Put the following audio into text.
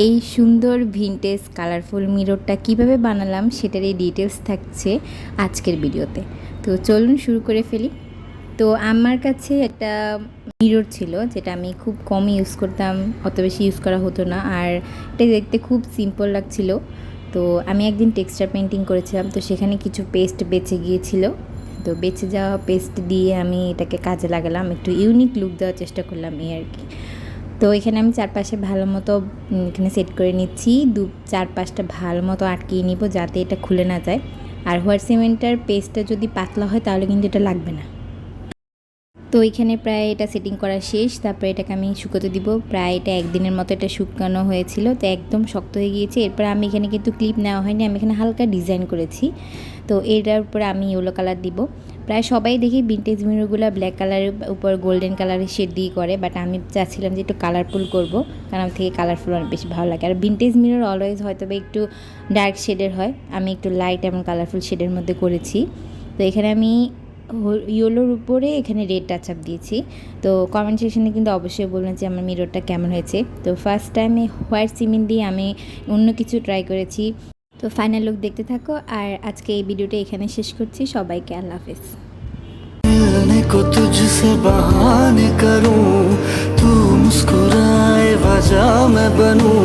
এই সুন্দর vintage colourful মিররটা কীভাবে বানালাম সেটার এই ডিটেলস থাকছে আজকের ভিডিওতে। তো চলুন শুরু করে ফেলি। তো আমার কাছে একটা মিরর ছিল যেটা আমি খুব কম ইউজ করতাম, অত বেশি ইউজ করা হতো না আর এটা দেখতে খুব সিম্পল লাগছিল। তো আমি একদিন টেক্সচার পেন্টিং করেছিলাম, তো সেখানে কিছু পেস্ট বেঁচে গিয়েছিল। তো বেঁচে যাওয়া পেস্ট দিয়ে আমি এটাকে কাজে লাগালাম, একটু ইউনিক লুক দেওয়ার চেষ্টা করলাম এই আর কি। তো এখানে আমি চারপাশে ভালো মতো এখানে সেট করে নিচ্ছি। দু, চারপাশটা ভালো মতো আটকিয়ে নিব যাতে এটা খুলে না যায়। আর হোয়াইট সিমেন্টের পেস্টটা যদি পাতলা হয় তাহলে কিন্তু এটা লাগবে না। তো এখানে প্রায় এটা সেটিং করা শেষ। তারপরে এটাকে আমি শুকোতে দিব। প্রায় এটা একদিনের মতো এটা শুকানো হয়েছিল। তো একদম শক্ত হয়ে গিয়েছে। এরপর আমি এখানে কিন্তু ক্লিপ নেওয়া হয়নি। আমি এখানে হালকা ডিজাইন করেছি। তো এটার উপরে আমি ইয়েলো কালার দিব। প্রায় সবাই দেখি ভিন্টেজ মিররগুলো ব্ল্যাক কালারের উপর গোল্ডেন কালারের শেড দিয়ে করে বাট আমি চাচ্ছিলাম যে একটু কালারফুল করব, কারণ আমার থেকে কালারফুল অনেক বেশি ভালো লাগে। আর ভিন্টেজ মিরর অলওয়েজ হয়তো বা একটু ডার্ক শেডের হয়, আমি একটু লাইট এবং কালারফুল শেডের মধ্যে করেছি। তো এখানে আমি ইয়েলোর উপরে এখানে রেড টাচ আপ দিয়েছি। তো কমেন্ট সেকশনে কিন্তু অবশ্যই বলবেন যে আমার মিররটা কেমন হয়েছে। তো ফার্স্ট টাইমে হোয়াইট সিমেন্ট দিয়ে আমি অন্য কিছু ট্রাই করেছি। তো ফাইনাল লুক দেখতে থাকো আর আজকে এই ভিডিওটা এখানে শেষ করছি সবাইকে আল্লাহ হাফেজ मिलने को तुझसे बहाने करूं तू मुस्कुराए वजह मैं बनूं